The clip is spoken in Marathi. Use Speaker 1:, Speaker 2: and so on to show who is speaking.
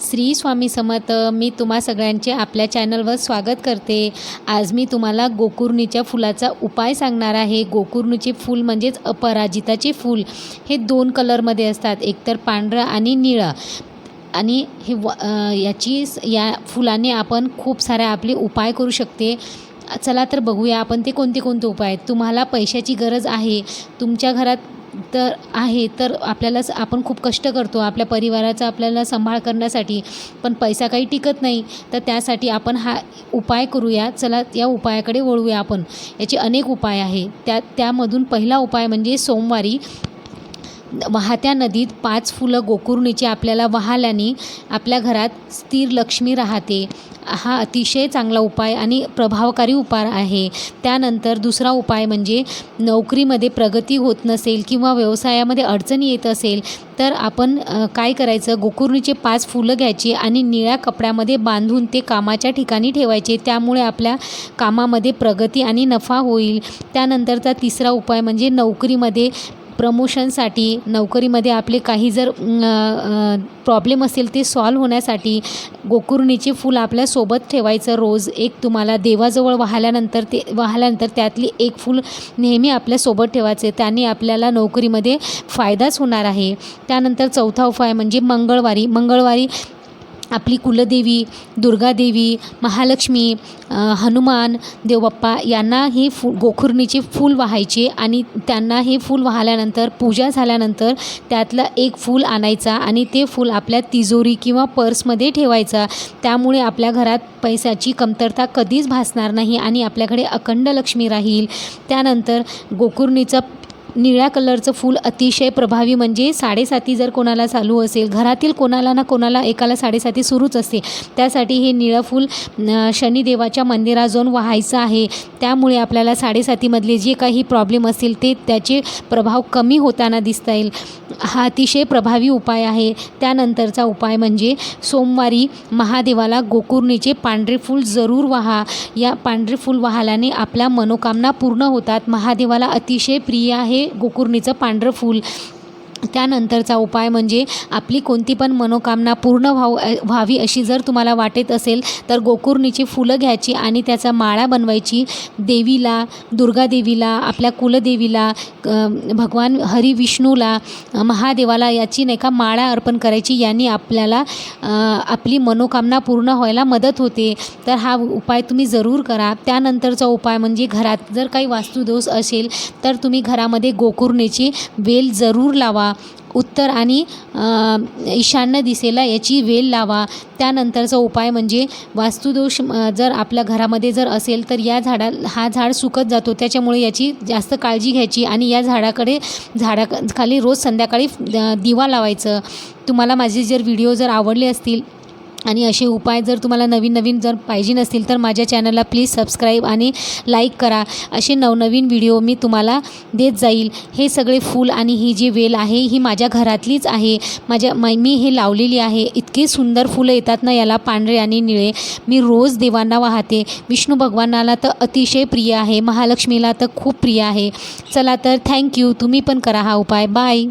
Speaker 1: श्री स्वामी समर्थ मी तुम्हा सगळ्यांचे आपल्या चॅनलवर स्वागत करते. आज मी तुम्हाला गोकुर्णीच्या फुलाचा उपाय सांगणार आहे. गोकुर्णीचे फूल म्हणजेच अपराजिताचे फूल हे दोन कलरमध्ये असतात. एकतर पांढरं आणि निळं. आणि हे व याची या फुलाने आपण खूप सारे आपले उपाय करू शकते. चला तर बघूया आपण ते कोणते कोणते उपाय आहेत. तुम्हाला पैशाची गरज आहे. तुमच्या घरात तर आहे तर आपल्याला आपण खूप कष्ट करतो. आपल्या परिवाराचा आपल्याला सांभाळ करण्यासाठी. पण पैसा काही टिकत नाही. तर त्यासाठी आपण हा उपाय करूया. चला या उपायाकडे वळूया आपण. याचे अनेक उपाय आहे. त्या त्यामधून पहिला उपाय म्हणजे सोमवारी वाहत्या नदीत पाच फुलं गोकुर्णीची आपल्याला वाहल्याने आपल्या घरात स्थिर लक्ष्मी राहते. हा अतिशय चांगला उपाय आणि प्रभावकारी उपाय आहे. त्यानंतर दुसरा उपाय म्हणजे नोकरीमध्ये प्रगती होत नसेल किंवा व्यवसायामध्ये अडचणी येत असेल तर आपण काय करायचं? गोकुर्णीचे पाच फुलं घ्यायची आणि निळ्या कपड्यामध्ये बांधून ते कामाच्या ठिकाणी ठेवायचे. त्यामुळे आपल्या कामामध्ये प्रगती आणि नफा होईल. त्यानंतरचा तिसरा उपाय म्हणजे नोकरीमध्ये प्रमोशनसाठी नोकरीमध्ये आपले काही जर प्रॉब्लेम असेल ते सॉल्व होण्यासाठी गोकुर्णीचे फूल आपल्यासोबत ठेवायचं रोज. एक तुम्हाला देवाजवळ वाहल्यानंतर ते वाहल्यानंतर त्यातली एक फूल नेहमी आपल्यासोबत ठेवायचे. त्याने आपल्याला नोकरीमध्ये फायदाच होणार आहे. त्यानंतर चौथा उपाय म्हणजे मंगळवारी. मंगळवारी आपली कुलदेवी दुर्गादेवी महालक्ष्मी हनुमान देवबाप्पा यांना हे फू गोखुर्णीचे फूल वाहायचे आणि त्यांना हे फूल वाहिल्यानंतर पूजा झाल्यानंतर त्यातलं एक फूल आणायचा आणि ते फूल आपल्या तिजोरी किंवा पर्समध्ये ठेवायचा. त्यामुळे आपल्या घरात पैशाची कमतरता कधीच भासणार नाही आणि आपल्याकडे अखंड लक्ष्मी राहील. त्यानंतर गोकुर्णीचं निळ्या कलरचं फूल अतिशय प्रभावी म्हणजे साडेसाती जर कोणाला चालू असेल घरातील कोणाला ना कोणाला एकाला साडेसाती सुरूच असते. त्यासाठी हे निळं फूल शनिदेवाच्या मंदिरात जाऊन व्हायचं आहे. त्यामुळे आपल्याला साडेसातीमधले जे काही प्रॉब्लेम असतील ते त्याचे प्रभाव कमी होताना दिसता येईल. हा अतिशय प्रभावी उपाय आहे. त्यानंतरचा उपाय म्हणजे सोमवारी महादेवाला गोकुर्णीचे पांढरे फूल जरूर वाहा. या पांढरे फूल वाहल्याने आपल्या मनोकामना पूर्ण होतात. महादेवाला अतिशय प्रिय आहे. गोकुर्णीचं पांढरं फूल. त्यानंतरचा उपाय म्हणजे आपली कोणती पण मनोकामना पूर्ण व्हाव व्हावी अशी जर तुम्हाला वाटत असेल तर गोकुर्णीची फुलं घ्यायची आणि त्याचा माळा बनवायची. देवीला दुर्गादेवीला आपल्या कुलदेवीला भगवान हरी विष्णूला महादेवाला याची नाही का माळा अर्पण करायची. यांनी आपल्याला आपली मनोकामना पूर्ण व्हायला मदत होते. तर हा उपाय तुम्ही जरूर करा. त्यानंतरचा उपाय म्हणजे घरात जर काही वास्तुदोष असेल तर तुम्ही घरामध्ये गोकुर्णीची वेल जरूर लावा. उत्तर आणि ईशान्य दिशेला याची वेल लावा. त्यानंतरचा उपाय म्हणजे वास्तुदोष जर आपल्या घरामध्ये जर असेल तर या झाडा हा झाड सुकत जातो. त्याच्यामुळे याची जास्त काळजी घ्यायची आणि या झाडाकडे झाडा खाली रोज संध्याकाळी दिवा लावायचं. तुम्हाला माझे जर व्हिडिओ जर आवडले असतील आणि असे उपाय जर तुम्हाला नवीन नवीन जर पाहिजे नसतील तर माझ्या चॅनलला प्लीज सबस्क्राईब आणि लाईक करा. असे नवनवीन व्हिडिओ मी तुम्हाला देत जाईल. हे सगळे फूल आणि ही जी वेल आहे ही माझ्या घरातलीच आहे. माझ्या मै मी हे लावलेली आहे. इतके सुंदर फुलं येतात ना याला पांढरे आणि निळे. मी रोज देवांना वाहते. विष्णू भगवानाला तर अतिशय प्रिय आहे. महालक्ष्मीला तर खूप प्रिय आहे. चला तर थँक्यू. तुम्ही पण करा हा उपाय. बाय.